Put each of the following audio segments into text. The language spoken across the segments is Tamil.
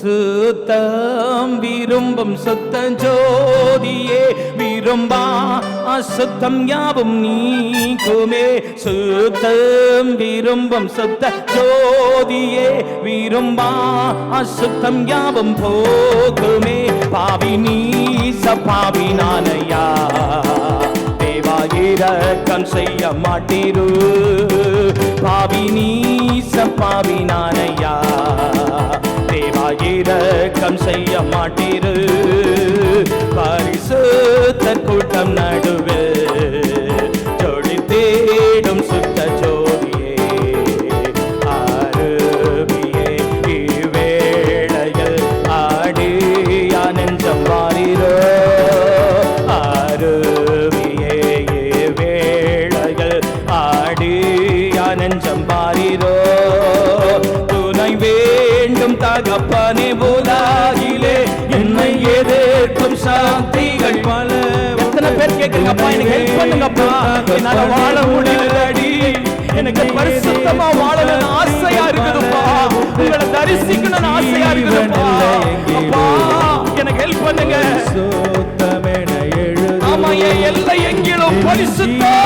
சுத்தம் விரும்பும் சுத்த ஜோதியே விரும்பா அசுத்தம் யாவும் நீக்குமே. சுத்தம் விரும்பும் சுத்த ஜோதியே விரும்பா அசுத்தம் யாவும் போகுமே பாவி நீ பாவி நானையா. தேவா இரக்கம் செய்ய மாட்டீரு. பாவி நீ பாவி நானையா. ஆயிரக்கம் செய்ய மாட்டீரு. பரிசுத்த கூட்டம் நடுவே என்னால வாழ முடியலடி. எனக்கு பரிசுத்தமா வாழணும்னு ஆசையா இருக்குதுப்பா. உங்களை தரிசிக்கணும்னு ஆசையா இருக்குதுப்பா. எனக்கு ஹெல்ப் பண்ணுங்க. ஆமா என் எல்லை எங்கிலும் பரிசுத்தம்.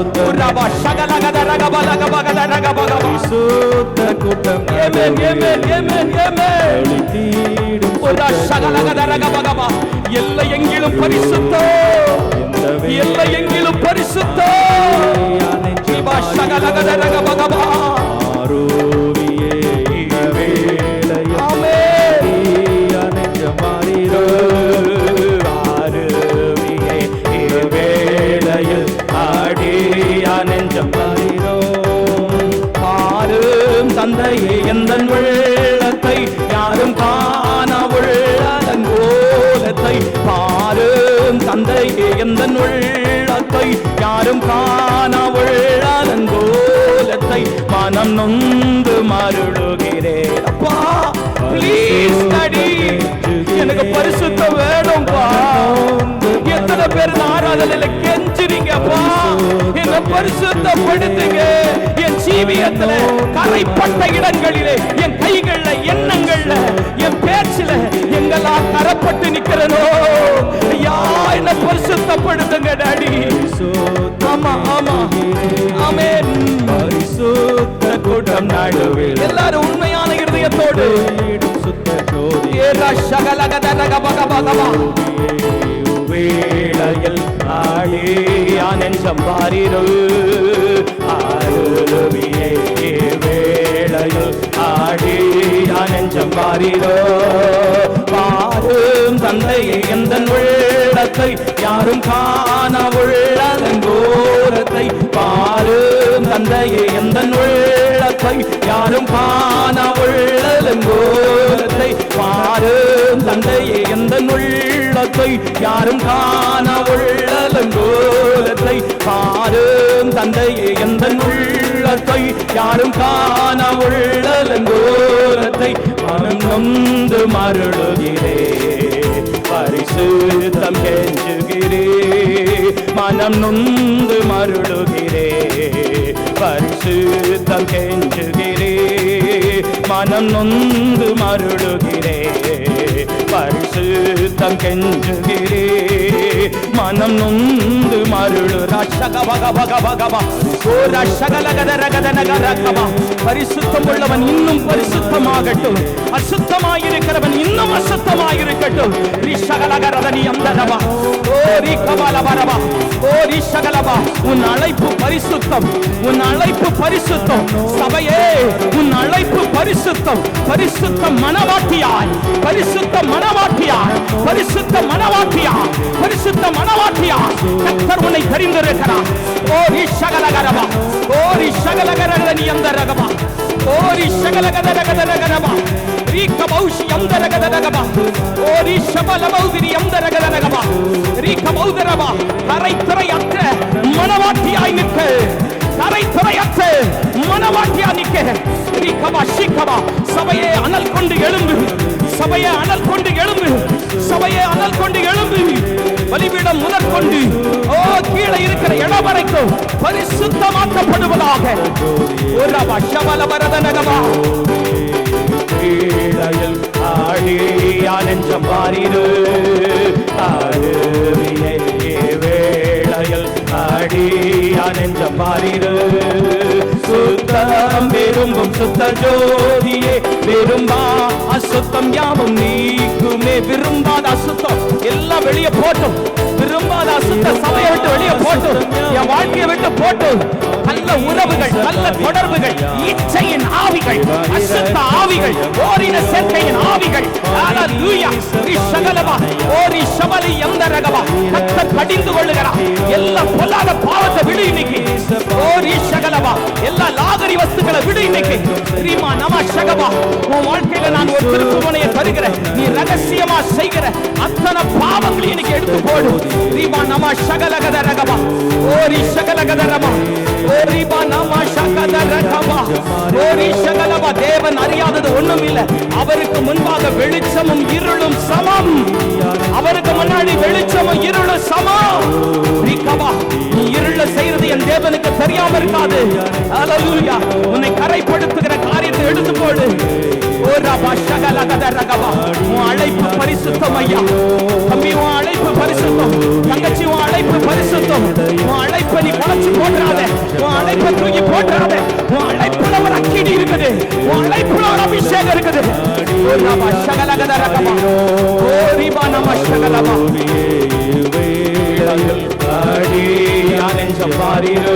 பரிசுத்தம் ரபா சகலகத ரகப லகபகத ரகபகபா சுத்த கூட்டம் ஏமேன் ஏமேன் ஏமேன் ஏமேன். தீடும் ஒரு சகலகத ரகபகபா எல்லை எங்கிலும் பரிசுத்தம். எல்லை எங்கிலும் பரிசுத்தம். ரபா தந்தையே எந்த உள்ளத்தை யாரும் காண உள்ளதன் கோலத்தை மனம் நொந்து மருளுகிறேன் அப்பா ப்ளீஸ் டாடி எனக்கு பரிசுத்த வேணும்பா. எத்தனை பேர் ஆராதனையில ஆராதனையில கெஞ்சுறீங்கப்பா என்ன பரிசுத்தப்படுத்துங்க. என் ஜீவியத்துல கரைப்பட்ட இடங்களிலே என் கைகள்ல எண்ணங்கள்ல கூட்டம் நடுவில் எல்லாரும் உண்மையான இருதயத்தோடு. சுத்த ஜோதி. ஏரா சகலகத ரகபகபகபா வேளையில் ஆழியானன் சம்பாரிரு ஆருவியே வேளையில் ஆழியானன் சம்பாரிரோ. பாரும் தந்தையை எந்த உள்ளத்தை யாரும் காண உள்ளதங்கோரத்தை பாரும் தந்தையை எந்த கை யாரும் காண உள்ளதங்கோரத்தை பாரும் தந்தையே எந்த உள்ளத்தை யாரும் காண உள்ளதங்கோரத்தை பாரும் தந்தையே எந்த உள்ளத்தை யாரும் காண உள்ளதங்கோரத்தை மனம் நொந்து மருளுகிறேன் பரிசுத்தம் கெஞ்சுகிறே மனம் நொந்து மருளுகிறே பரிசுத்தம் கெஞ்சுகிறே மனம் நொந்து மருளுகிறே பரிசுத்தம் கெஞ்சுகிறே. மனம் நொந்து மருளு ரஷக பக பக பகவா ஓ ரஷக லகத ரகத நக ரகவா பரிசுத்தம் உள்ளவன் இன்னும் பரிசுத்தமாகட்டும். அசுத்தமாயிருக்கிறவன் இன்னும் அசுத்தமாயிருக்கட்டும். ரிஷகலகரதனி அந்தனவா ஓ ரிகபல வரவா ஓ ரிஷகலவா உன் அழைப்பு பரிசுத்தம். உன் அழைப்பு பரிசுத்தம். சபையே உன் அழைப்பு பரிசுத்தம். பரிசுத்தம் மனவாட்டியாய். பரிசு பரிசுத்த மனவாட்டியா? பரிசுத்த மனவாட்டியா? கத்தர் உன்னை தெரிந்திருக்கிறார். ஓரி சகலகரவா ஓரி சகலகர நீ அந்த ரகவா ஓரி சகலகதரகத ரகரவா ரீக்க பௌஷி அந்த ரகத ரகவா ஓரி சபல பௌதிரி அந்த ரகத ரகவா ரீக்க பௌதரவா கரை திரை அற்ற மனவாட்டியாய் நிற்க. கரை திரையற்ற மனவாட்டியா நிற்க. ரீக்கவா சீக்கவா சபையை அனல் கொண்டு எழும்பு. சபையை அனல் கொண்டு எழும்பு. சபையை அனல் கொண்டு எழும்பி பலிபீடம் முதற்கொண்டு ஓ கீழே இருக்கிற இடம் வரைக்கும் பரிசுத்தமாக்கப்படுவதாக ஒரு அபஷபல வரதனகமா கீழையில் ஆடியா நெஞ்சம் பாரிரு. வேளையில் ஆடியா நெஞ்சம் பாரிரு. சுத்தம் விரும்பும் சுத்த ஜோதியே. விரும்பா அசுத்தம் யாவும் நீக்குமே. விரும்பாத அசுத்தம் எல்லாம் வெளியே போட்டும். விரும்பாத அசுத்த சபையை விட்டு வெளியே போட்டும். என் வாழ்க்கையை விட்டு போட்டும். நல்ல உறவுகள் நல்ல தொடர்புகள் இச்சையின் ஆவிகள் அசுத்த ஆவிகள் ஓரின சேர்க்கையின் ஆவிகள். ஓரி சமலி எந்த ரகவா கத்த கடிந்து கொள்ளுகிறா. எல்லா பொல்லாத பாவத்தை விடு இன்னைக்கு. ஓரி சகலவா எல்லா லாகரி வஸ்துக்களை விடு இன்னைக்கு. ஸ்ரீமா நம சகவா. உன் வாழ்க்கையில நான் ஒரு திருப்புமனையை தருகிறேன். நீ ரகசியமா செய்கிற அத்தனை பாவங்களையும் இன்னைக்கு எடுத்து போடு. ரீபா நம சகலகத ரகபா. ஓரி சகலகத ரமா ஓரிபா நம சகத ரகபா. ஓரி சகலபா. தேவன் அறியாதது ஒண்ணும் இல்ல. அவருக்கு முன்பாக வெளிச்சமும் இருளும் சமம். அவருக்கு முன்னாடி வெளிச்சமும் இருளும் சமம். ரீகபா நீ இருள செய்யறது என் தேவனுக்கு தெரியாம இருக்காது. அலலூயா உன்னை கரைப்படுத்துகிற காரியத்தை எடுத்து போடு. ஓ ரபா அழைப்பு பரிசுத்தம் ஐயா. தம்பி உன் அழைப்பு பரிசுத்தம். தங்கச்சி உன் அழைப்பு பரிசுத்தம். உன் அழைப்பை நீ குறைச்சு போட்டுறாத உன் அழைப்பை தூக்கி போட்டுறாத உன் அழைப்புல ஒரு அக்கினி இருக்குது. உன் அழைப்புல ஒரு அபிஷேகம் இருக்குது. ஓ ரபா ஷகலகத ரகவா ஓ ரிபா நம ஷகலவா வேளையில் ஆடியா நெஞ்சம் மாறிடு